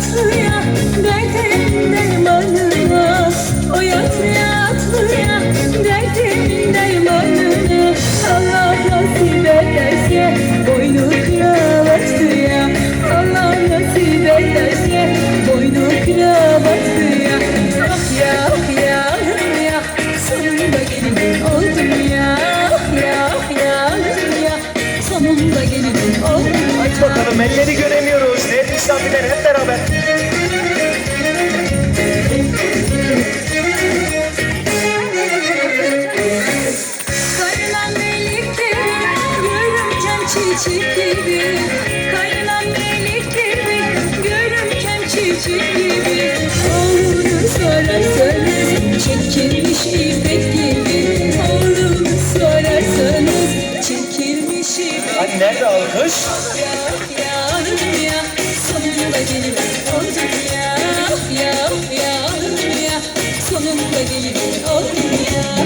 yatlıya Derdimin dermanına O yatlıya Derdimin dermanına Allah nasip ederse Boynu kravatlıya Allah nasip ederse Boynu kravatlıya Ah ya ah ya ah ya. Sonunda gelin oldum ya. Ah ya ah ya ya. Sonunda gelin oldum Aç bakalım elleri göremiyoruz. Evet misafirler hep beraber. Çiçek gibi Kaynan delikleri görürken çiçek gibi. Oğlunu sorarsanız çekilmiş ipek gibi. Oğlunu sorarsanız çekilmiş ipek Hani nerede alkış? ya ya ya Sonunda gelin oldum ya ya ya ya Sonunda gelin oldum ya